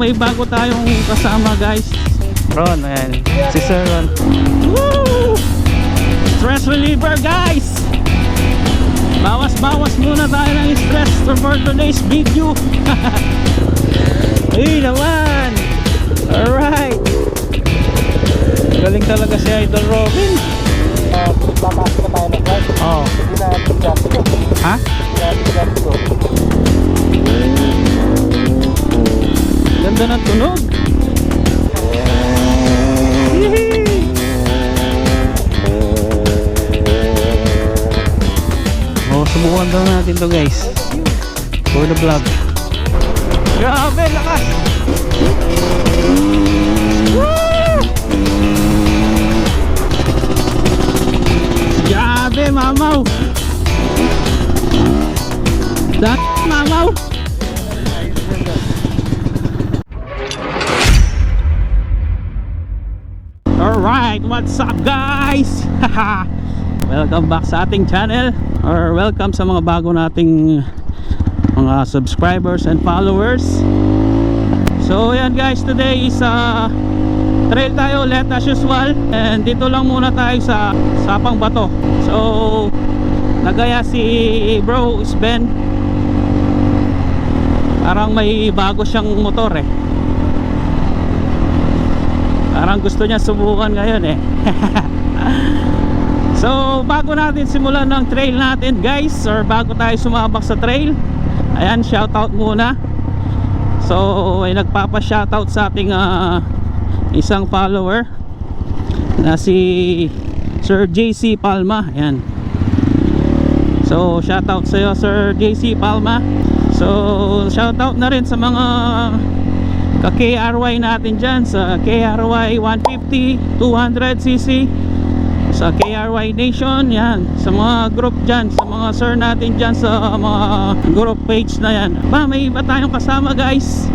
may bago tayong kasama guys. Ron, ayan. Si Sir Ron. Woo! Stress reliever guys! Bawas-bawas muna tayo ng stress for today's video. Ay naman! Alright! Galing talaga si Idol Robin. Papasok na tayo ng class. Oh. Hindi na. Ha? Hindi na. Ganda ng tunog. Oh, subukan daw natin to guys. For the vlog. Grabe, lakas! Grabe, mamaw! Dat mamaw! Alright, what's up guys? welcome back sa ating channel or welcome sa mga bago nating mga subscribers and followers. So yan guys, today is uh, trail tayo ulit as usual and dito lang muna tayo sa Sapang Bato. So nagaya si bro Sven. Parang may bago siyang motor eh Parang gusto niya subukan ngayon eh. So bago natin simulan ng trail natin guys Or bago tayo sumabak sa trail Ayan shoutout muna. So ay nagpapa-shoutout sa ating ah, isang follower Na si Sir JC Palma Ayan. So shoutout sa iyo Sir JC Palma. So shoutout na rin sa mga ka-KRY natin dyan sa KRY 150, 200cc sa KRY Nation yan. Sa mga group dyan sa mga sir natin dyan sa mga group page na yan. Ba may iba tayong kasama guys.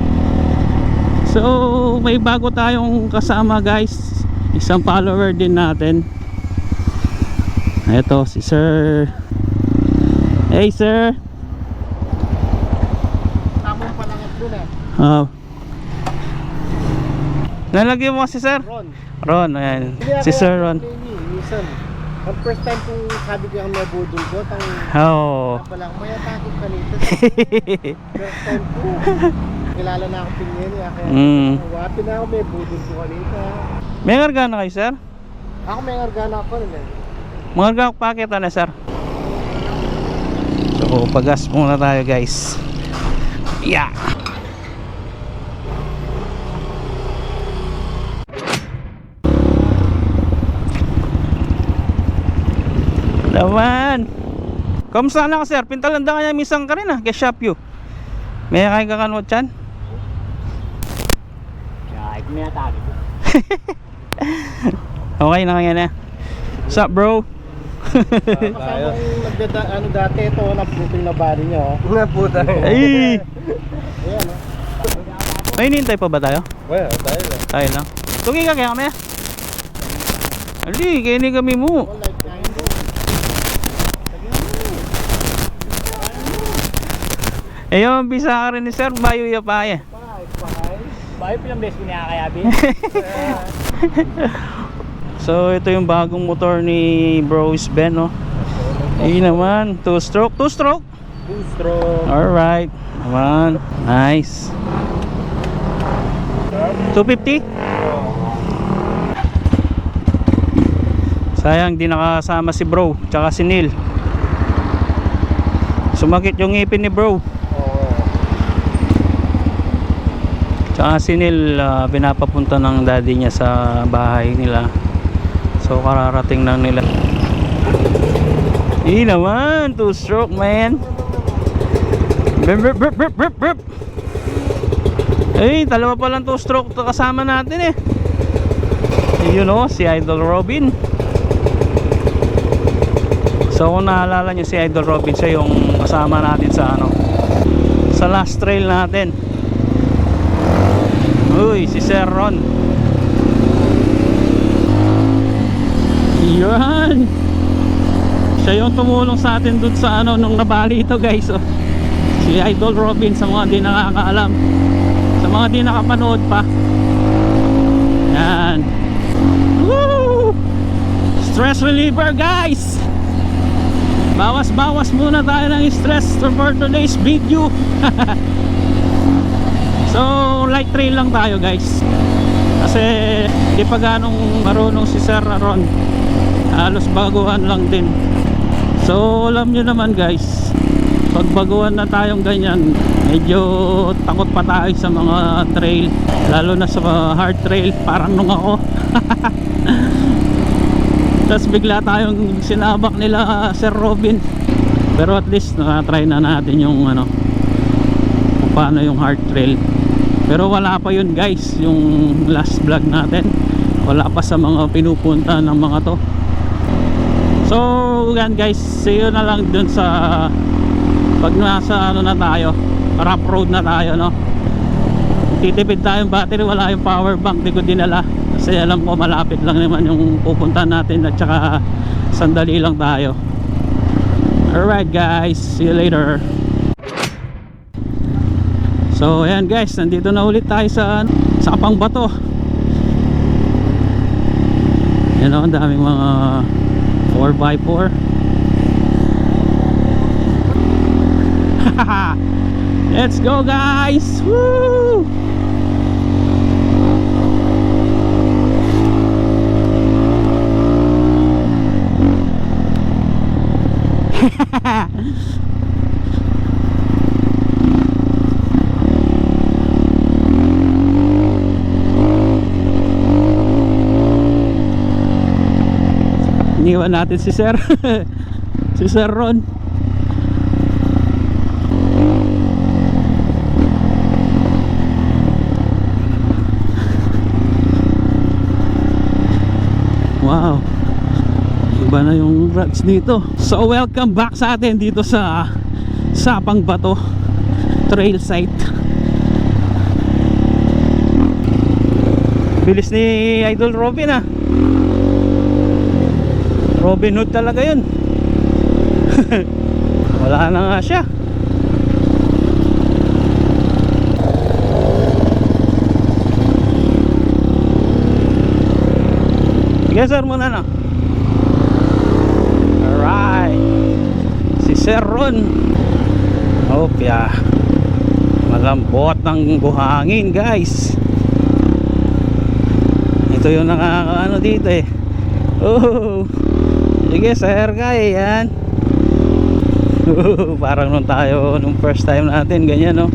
So may bago tayong kasama guys. Isang follower din natin. Ito si sir. Hey sir. Tamong palangat dun eh. oh. Nalagyan mo si sir Ron. Ron ayan si sir Ron Minsan. Ang first time kong sabi ko yung may budol ko, tang oh pala, may atake ka nito. First time ko. Kilala na ako pinyin niya. Kaya Mm. wapi na ako may budol ko kanita. may ngarga na kayo sir Ako may ngargana ako nun eh. Mga gawak packet na sir So pagas muna tayo guys Yeah Naman Kamusta na ka sir? Pintalanda kanya misang ka rin ah Kaya shop you May kaya ka kanot yan? Kaya, may ko. Okay na kaya na What's up bro? Kasama yung nagdada, ano dati, ito, naputing na bari niya oh. Naputa. Ay! Ayan oh. May hinihintay pa ba tayo? Well, tayo lang. Tayo lang. Tugi ka kaya kami. Ali, kaya ni kami kain mo. Eh yung bisa ka rin ni Sir, bayo ya pa eh. Bye. Bye, pilang beses ko niya kakayabi. So ito yung bagong motor ni Bro Ben no. Ayun naman, two stroke, two stroke. Two stroke. Alright. Naman. Nice. 250? Sayang di nakasama si Bro, tsaka si Neil. Sumakit yung ngipin ni Bro. Tsaka si Neil ah, pinapapunta ng daddy niya sa bahay nila. So kararating lang nila. Hindi naman, two stroke man. Brr, brr, brr, brr, brr, brr. Eh, dalawa pa lang two stroke to kasama natin eh. You know, si Idol Robin. So kung naalala nyo si Idol Robin siya yung kasama natin sa ano sa last trail natin. Uy, si Sir Ron. Yan. Siya yung tumulong sa atin dun sa ano nung nabali ito guys. Oh. Si Idol Robin sa mga di nakakaalam. sa mga di nakapanood pa yan Woo! stress reliever guys bawas bawas muna tayo ng stress for today's video so light trail lang tayo guys. Kasi di pa ganong marunong si Sir Aaron halos baguhan lang din. So alam nyo naman guys pag baguhan na tayong ganyan medyo takot pa tayo sa mga trail lalo na sa hard trail. Parang nung ako. Tapos bigla tayong sinabak nila Sir Robin. Pero at least nakatry na natin yung ano paano yung hard trail pero wala pa yun guys yung last vlog natin. Wala pa sa mga pinupunta ng mga to. So yan guys see na lang dun sa pag nasa ano na tayo rough road na tayo no? Titipid tayong battery wala yung power bank di ko dinala. Kasi alam ko malapit lang naman yung pupunta natin at saka sandali lang tayo. Alright guys see you later so ayan guys nandito na ulit tayo sa sa Apang Bato. Yan o ang daming mga 4x4 let's go guys! Woo! Iniwan natin si Sir. Si Sir Ron. Wow. Iba na yung rocks dito. So welcome back sa atin dito sa Sapang Bato Trail site. Bilis ni Idol Robin ah Robin Hood talaga yun. Wala na nga siya. Sige sir muna na. Alright. Si Sir Ron. Opya Malambot ng buhangin guys. Ito yung nakakaano dito eh. Oh Sige sir kaya yan. Parang nung tayo Nung first time natin ganyan no?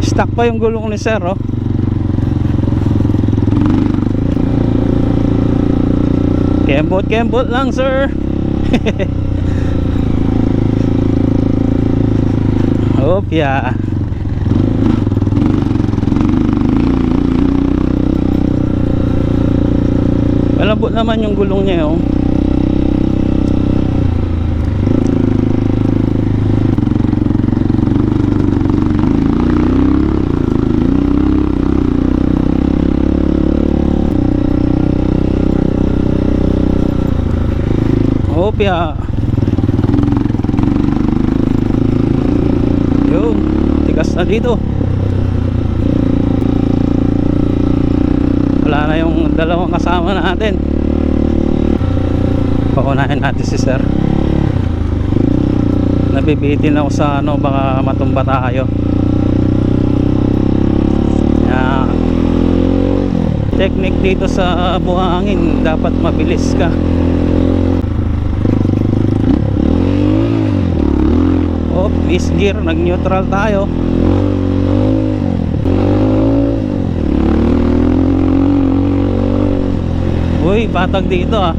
Stuck pa yung gulong ni sir oh. Kembot kembot lang sir. Opya Malambot naman yung gulong niya oh Opya Yun Tigas na dito. Wala na yung dalawang kasama natin. Paunahin natin si sir. Nabibitin ako sa ano Baka matumba tayo. Yan Technique dito sa buhangin Dapat mabilis ka Miss gear, nag-neutral tayo. Uy, patag dito ah.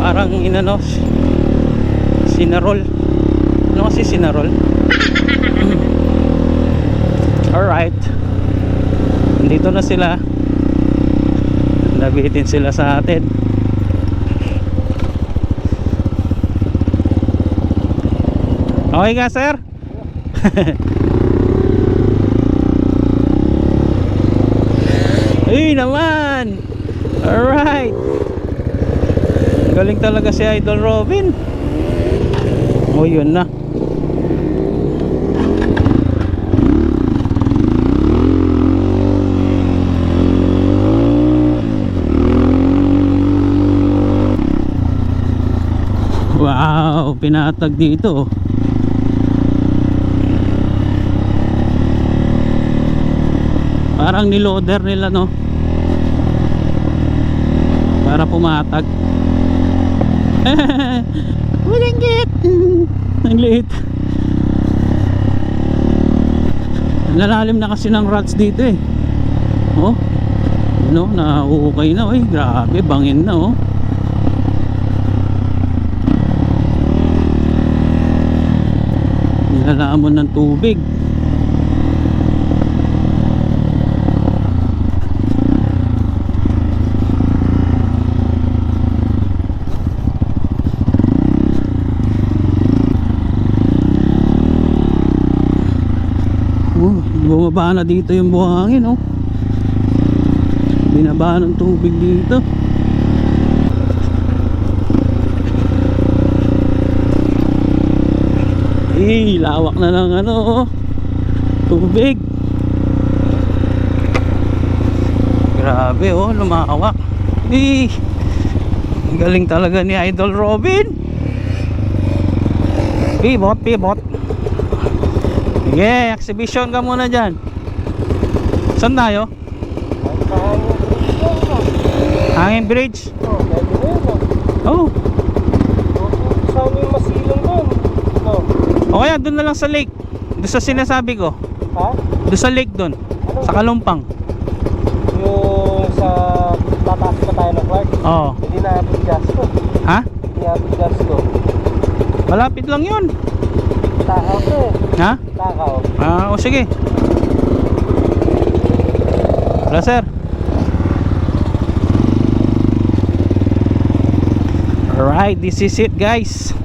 Parang inano, sinarol. Ano kasi sinarol? Alright. Dito na sila. Nabitin sila sa atin. Okay ka sir? Uy naman Alright Galing talaga si Idol Robin O oh, yun na Wow, pinatag dito oh. Parang niloader nila no. Para pumatag. Malinggit. Ang liit. Nalalim na kasi ng rats dito eh. Oh. No, nauukay na. Uy, grabe, bangin na oh. Nilalamon ng tubig. Oh, bumaba na dito yung buhangin oh. Binaba ng tubig dito. Eh, lawak na ng ano oh. Tubig. Grabe oh, lumawak. Eh, galing talaga ni Idol Robin. Pivot, pivot. Sige, exhibition ka muna dyan. Saan tayo? Hangin Bridge? Oh, Saan yung masilong doon? O kaya doon na lang sa lake. Doon sa sinasabi ko. Ha? Doon sa lake doon. Sa Kalumpang. Yung sa tataas pa tayo ng Clark. Oo. Hindi na abot gas ko. Ha? Hindi abot gas ko. Malapit lang yun. Takaw to eh. Ha? Takaw. Ah, o sige. Wala sir. Alright, this is it guys.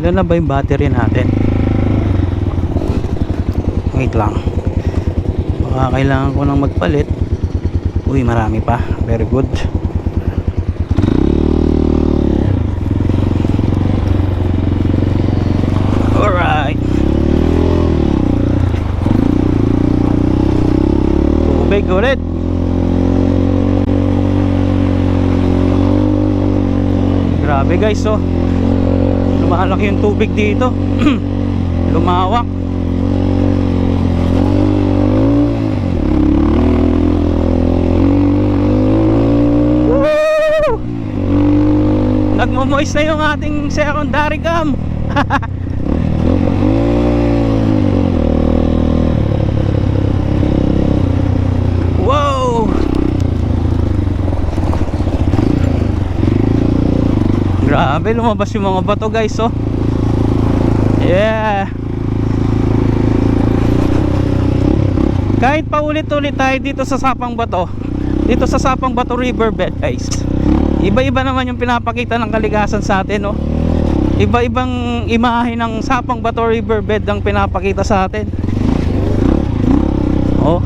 Ilan na ba yung battery natin? Wait lang. Baka kailangan ko nang magpalit. Uy, marami pa. Very good. Alright. Tubig ulit. Grabe guys oh. Lumalaki yung tubig dito. Lumawak. Nagmo-moist na yung ating secondary cam. Wow! Grabe, lumabas yung mga bato guys, oh. Yeah. Kahit paulit-ulit tayo dito sa Sapang Bato, dito sa Sapang Bato Riverbed, guys. Iba-iba naman yung pinapakita ng kalikasan sa atin, oh. Iba-ibang imahe ng Sapang Bato Riverbed ang pinapakita sa atin. Oh.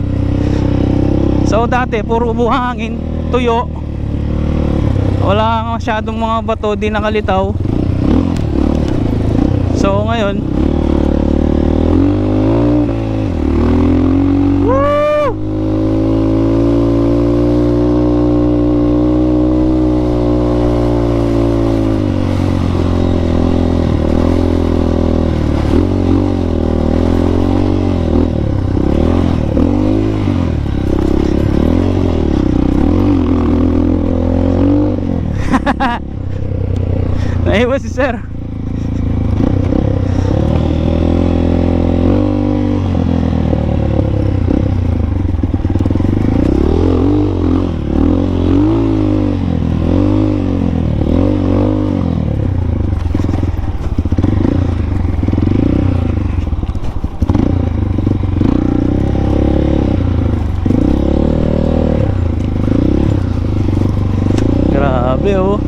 So dati puro buhangin, tuyo. Wala masyadong mga bato, di nakalitaw. So ngayon, Woo! Naiwan si sir. Grabe oh.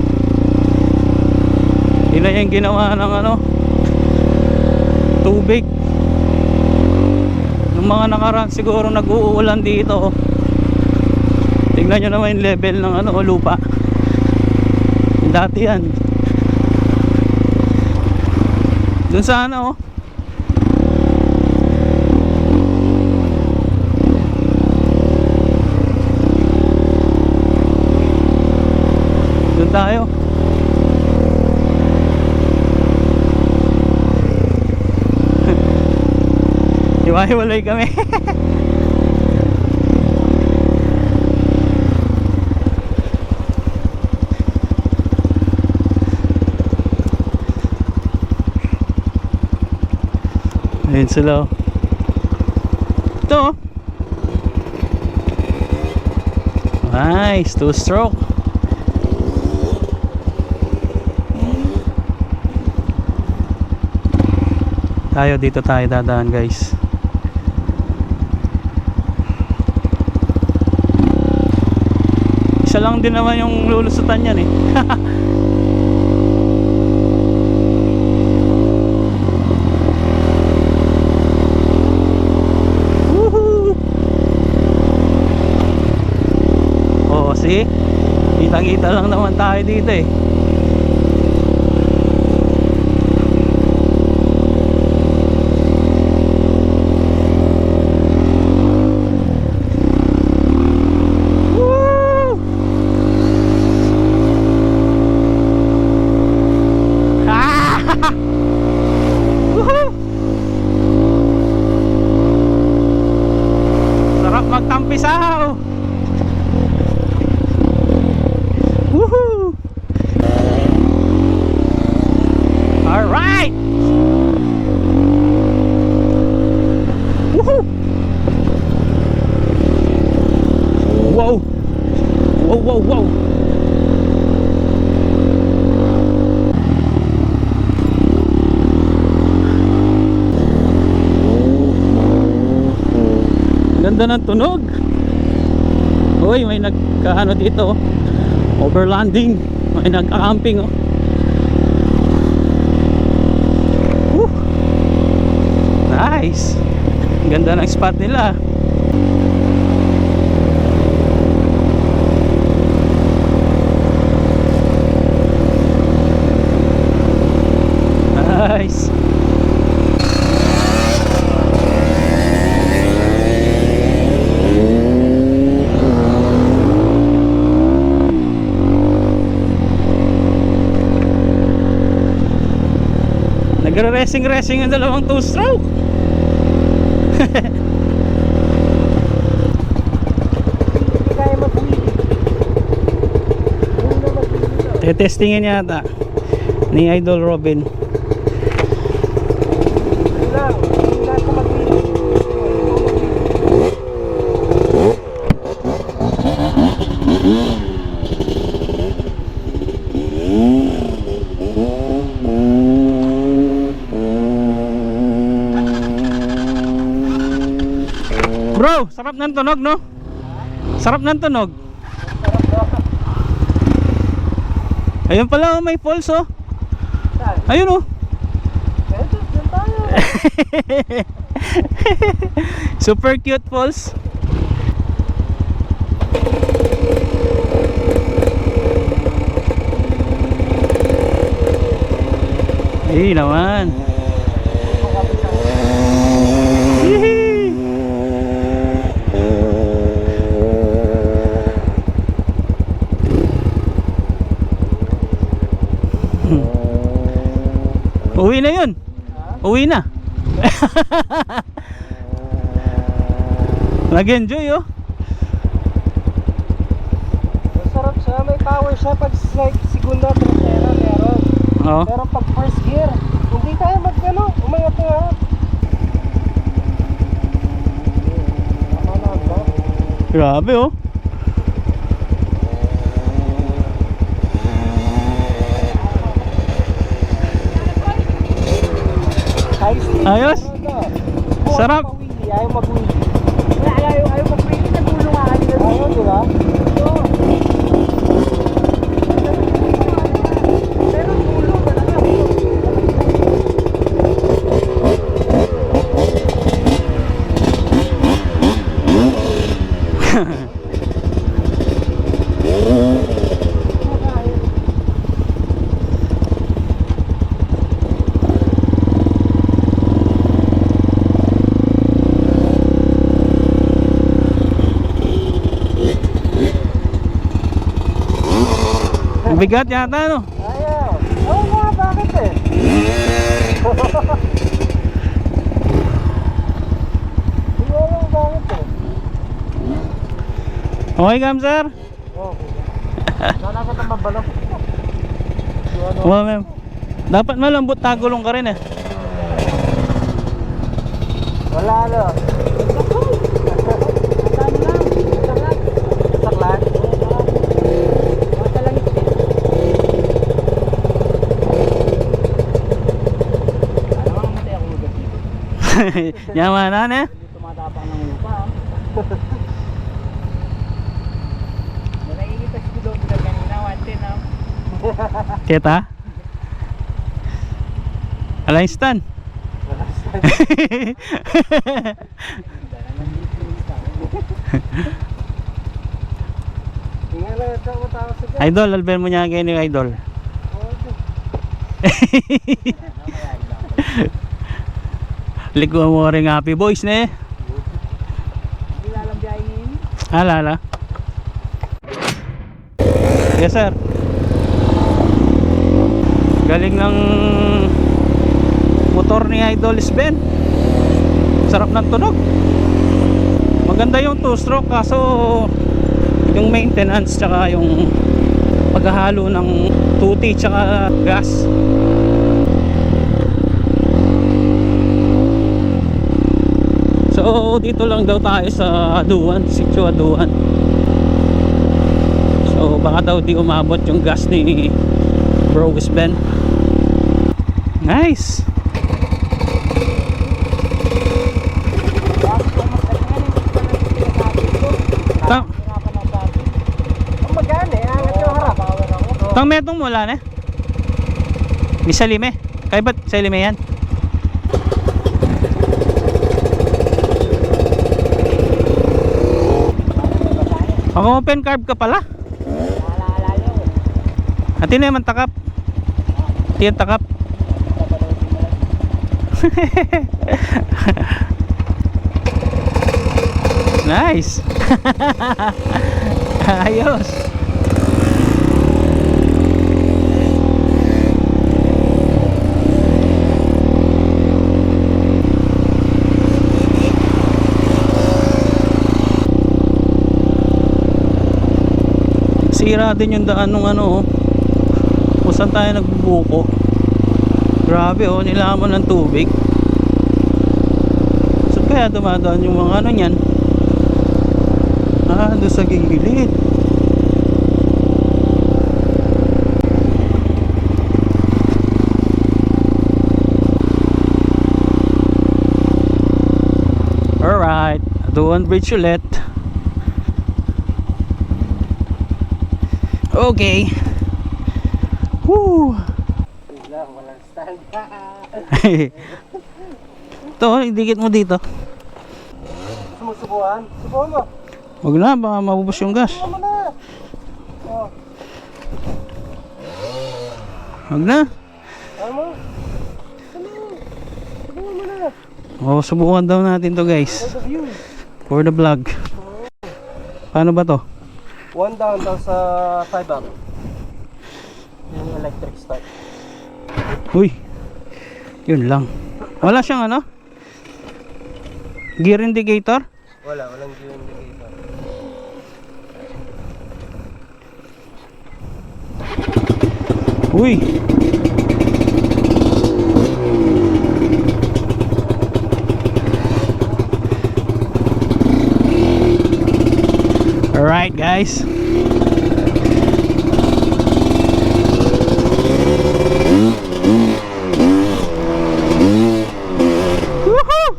Yun na yung ginawa ng ano Tubig. Yung mga nakaraan siguro nag-uulan dito. Tingnan nyo naman yung level ng ano lupa. Dati yan. Dun sa ano oh. Dun tayo Mahiwalay kami. Ayun sila. oh. Ito. oh. Nice, two stroke. Tayo dito tayo dadaan guys. Lang din naman yung lulusutan yan eh. Oo, see? Kitang-kita lang naman tayo dito eh. Woo! Ah! Woohoo! Magtampisaw! Woohoo! Alright! Woohoo! Wow! Wow, wow, wow! Ganda ng tunog! Uy, may nagkaano dito oh. Overlanding May nagka-camping oh Woo! Nice Ganda ng spot nila Nice Nagre-racing-racing ang dalawang two-stroke. Tetestingin yata Ni Idol Robin Bro, sarap ng tunog no? Sarap ng tunog Ayun pala oh, may falls oh? Ayun oh. Super cute falls Eh naman Uwi na yun Uwi na Nag-enjoy oh Masarap siya. May power siya pag sa segunda, tercera meron. Oo. Pero pag first gear, hindi kaya mag ano, umangat nga. Tama na ba? Grabe oh Ayos. Sarap. Ayaw mag-wheelie. Ayaw, mag-wheelie. Nagulong nga kanina. Ayaw, di ba? Mabigat yata no? Ayaw. Oo oh, nga, bakit eh? Ayaw, oh, bakit eh? Okay kam sir? Okay. Sana ka naman balak. Oo ma'am. Dapat malambot tagulong ka rin eh. Wala lang. Yamanan eh. Tumatapang ng lupa. Nakikita si kanina, wante na. Kita? Lang ito mo tao sa dyan. idol, alben mo niya kayo ni idol. Liguan mo rin happy boys na eh. Hindi lalambiyahin. Alala. Yes sir. Galing ng motor ni Idol Sven. Sarap ng tunog. Maganda yung two stroke kaso yung maintenance tsaka yung paghahalo ng tuti tsaka gas. Dito lang daw tayo sa Aduan, Sitio Aduan. So baka daw di umabot yung gas ni Bro Ben. Nice. Tang tang metong wala na. Di sa lime. Kaya ba't sa lime yan? Pang open carb ka pala. Ati na naman takap. Ati yung takap. nice. Ayos. Sira din yung daan ng ano oh. Kung saan tayo nagbubuko. Grabe oh, nilamon ng tubig. Saan kaya dumadaan yung mga ano niyan? Ah, doon sa gilid. Alright, doon bridge ulit. Okay. Woo! Ito, idikit mo dito. Sumusubuhan? Subuhan mo. Huwag na, baka maubos yung gas. Na. Oh, Huwag na. ano mo? Ano? Subuhan mo na. O, subukan daw natin to guys. For the view. For the vlog. Paano ba to? One down, tapos sa five up. Yung electric start. Uy. Yun lang. Wala siyang ano? Gear indicator? Wala, walang gear indicator. Uy. Alright guys. Woohoo!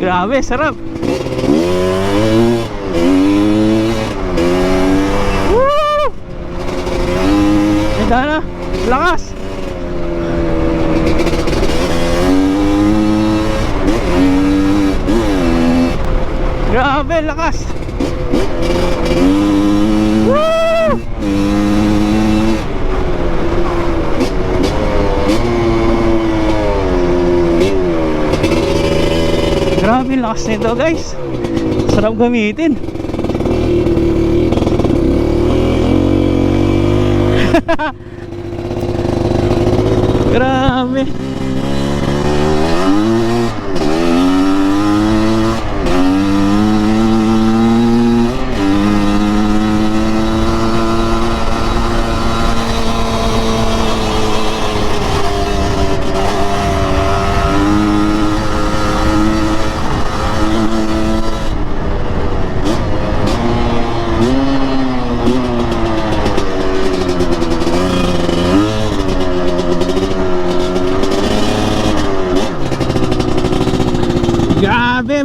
Grabe, sarap. Woo! Lakas. Grabe, lakas. Grabe, lakas nito guys. Sarap gamitin. Grabe.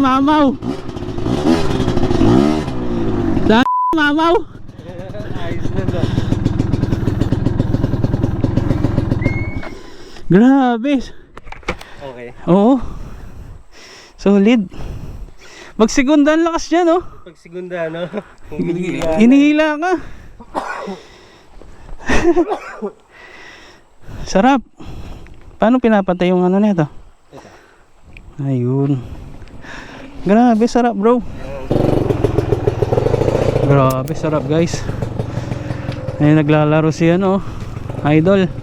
mamaw. Dami mamaw. Ayos na no. Grabe. Okay. Oo. Solid. Magsigunda ang lakas niya, no? Pag segunda, no? Hinihila ka. Sarap. Paano pinapatay yung ano nito? Ayun. Grabe, sarap bro. Grabe, sarap guys. Ay naglalaro si ano, idol.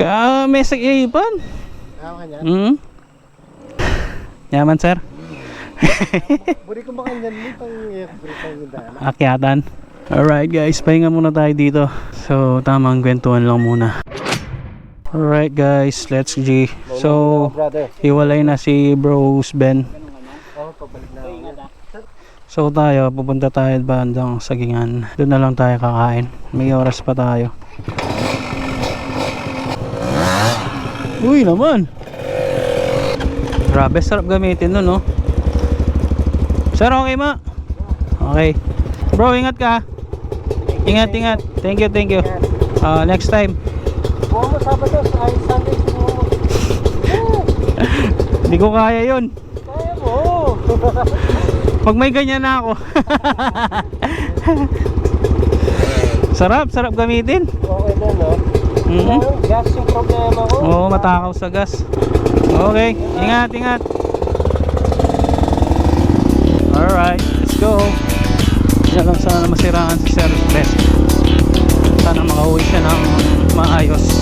Ka may sa niyan? Hmm? Yaman sir. Buri ko baka niyan mo pang ganda. Akyatan. Alright guys, pahinga muna tayo dito. So, tamang kwentuhan lang muna. Alright guys, let's G. So, hiwalay na si Bros Ben. Yan. So tayo, pupunta tayo bandang sagingan. Doon na lang tayo kakain. May oras pa tayo. Uy naman! Grabe, sarap gamitin nun, no? Sir, okay ma? Okay. Bro, ingat ka. Ingat, ingat. Thank you, thank you. Uh, next time. Buwan mo Sabado, ay Sunday buwan mo. Hindi ko kaya yun. Kaya mo. Pag may ganyan na ako. sarap, sarap gamitin. Okay na, no? Mhm. Ayun, Gas yung problema ko. Oo, matakaw sa gas. Okay, ingat, ingat. Alright, let's go. Yan lang sana masiraan si Sir Ben. Sana makauwi siya ng maayos.